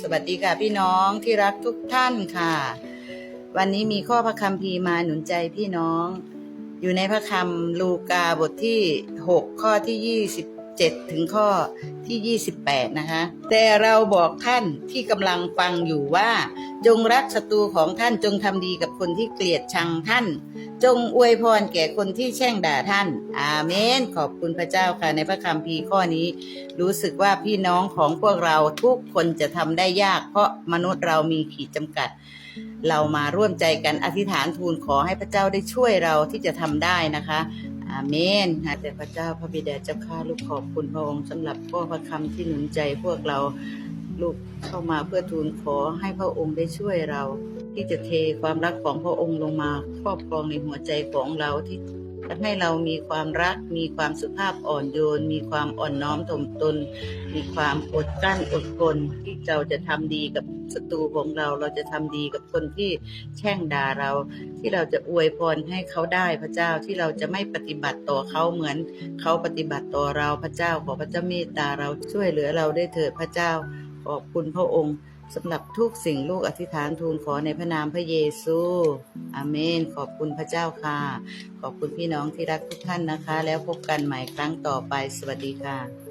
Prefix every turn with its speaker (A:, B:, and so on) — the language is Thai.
A: สวัสดีค่ะพี่น้องที่รักทุกท่านค่ะ วันนี้มีข้อพระคัมภีร์มาหนุนใจพี่น้อง อยู่ในพระคัมภีร์ลูกาบทที่ 6 ข้อที่ 27 ถึงข้อที่ 28 นะคะ แต่เราบอกท่านที่กำลังฟังอยู่ว่า จงรักศัตรูของท่านจงทำดีกับคนที่เกลียดชังท่าน จงอวยพรแก่คนที่แช่งด่าท่าน อาเมน ขอบคุณพระเจ้าค่ะในพระคัมภีร์ข้อนี้ รู้สึกว่าพี่น้องของพวกเราทุกคนจะทำได้ยาก เพราะมนุษย์เรามีขีดจำกัด เรามาร่วมใจกันอธิษฐานทูลขอให้พระเจ้าได้ช่วยเราที่จะทำได้นะคะอาเมนค่ะแต่พระเจ้าพระบิดาเจ้าข้าลูกขอบคุณพระองค์สำหรับข้อพระคำที่หนุนใจพวกเรา ลูกเข้ามาเพื่อทูลขอให้พระองค์ได้ช่วยเรา ที่จะเทความรักของพระองค์ลงมาครอบครองในหัวใจของเราที่ทำให้เรามีความรัก มีความสุภาพอ่อนโยน มีความอ่อนน้อมถ่อมตน มีความอดกลั้นอดทนที่เราจะทำดีกับศัตรูของเรา เราจะทำดีกับคนที่แช่งด่าเรา ที่เราจะอวยพรให้เขาได้พระเจ้าที่เราจะไม่ปฏิบัติต่อเขาเหมือนเขาปฏิบัติต่อเราพระเจ้าขอพระเจ้าเมตตาเราช่วยเหลือเราได้เถิดพระเจ้า ขอบคุณพระองค์สำหรับทุกสิ่งลูกอธิษฐานทูลขอในพระนามพระเยซูอาเมน ขอบคุณพระเจ้าค่ะ ขอบคุณพี่น้องที่รักทุกท่านนะคะ แล้วพบกันใหม่ครั้งต่อไป สวัสดีค่ะ